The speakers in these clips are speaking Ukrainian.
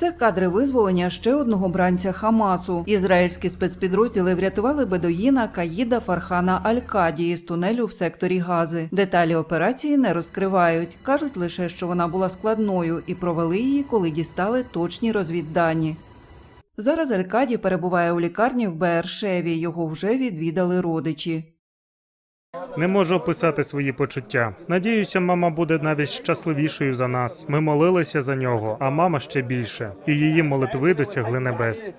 Це кадри визволення ще одного бранця Хамасу. Ізраїльські спецпідрозділи врятували бедоїна Каїда Фархана Аль-Каді із тунелю в секторі Гази. Деталі операції не розкривають. кажуть лише, що вона була складною і провели її, коли дістали точні розвіддані. Зараз Аль-Каді перебуває у лікарні в Бершеві. Його вже відвідали родичі. Не можу описати свої почуття. Надіюся, мама буде навіть щасливішою за нас. Ми молилися за нього, а мама ще більше, і її молитви досягли небес.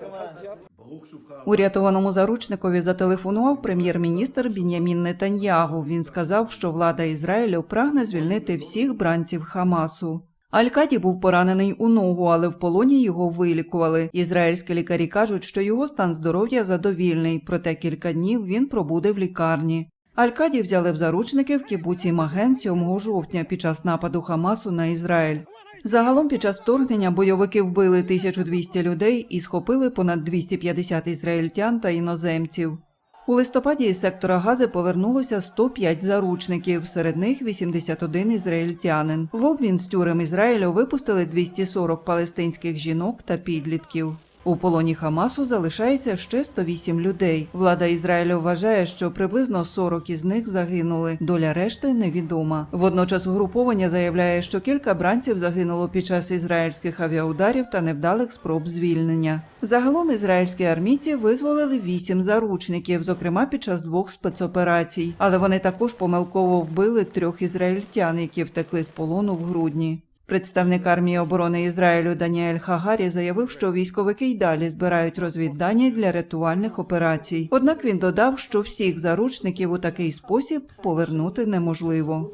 Урятованому заручникові зателефонував прем'єр-міністр Бінямін Нетаньягу. Він сказав, що влада Ізраїлю прагне звільнити всіх бранців Хамасу. Аль-Каді був поранений у ногу, але в полоні його вилікували. Ізраїльські лікарі кажуть, що його стан здоров'я задовільний, проте кілька днів він пробуде в лікарні. Аль-Каді взяли в заручники в кібуці Маген 7 жовтня під час нападу Хамасу на Ізраїль. Загалом під час вторгнення бойовики вбили 1200 людей і схопили понад 250 ізраїльтян та іноземців. У листопаді із сектора Гази повернулося 105 заручників, серед них 81 ізраїльтянин. В обмін з тюрем Ізраїлю випустили 240 палестинських жінок та підлітків. У полоні Хамасу залишається ще 108 людей. Влада Ізраїлю вважає, що приблизно 40 із них загинули. Доля решти невідома. Водночас угруповання заявляє, що кілька бранців загинуло під час ізраїльських авіаударів та невдалих спроб звільнення. Загалом ізраїльські армійці визволили вісім заручників, зокрема під час двох спецоперацій. Але вони також помилково вбили трьох ізраїльтян, які втекли з полону в грудні. Представник армії оборони Ізраїлю Даніель Хагарі заявив, що військовики й далі збирають розвіддані для рятувальних операцій. Однак він додав, що всіх заручників у такий спосіб повернути неможливво.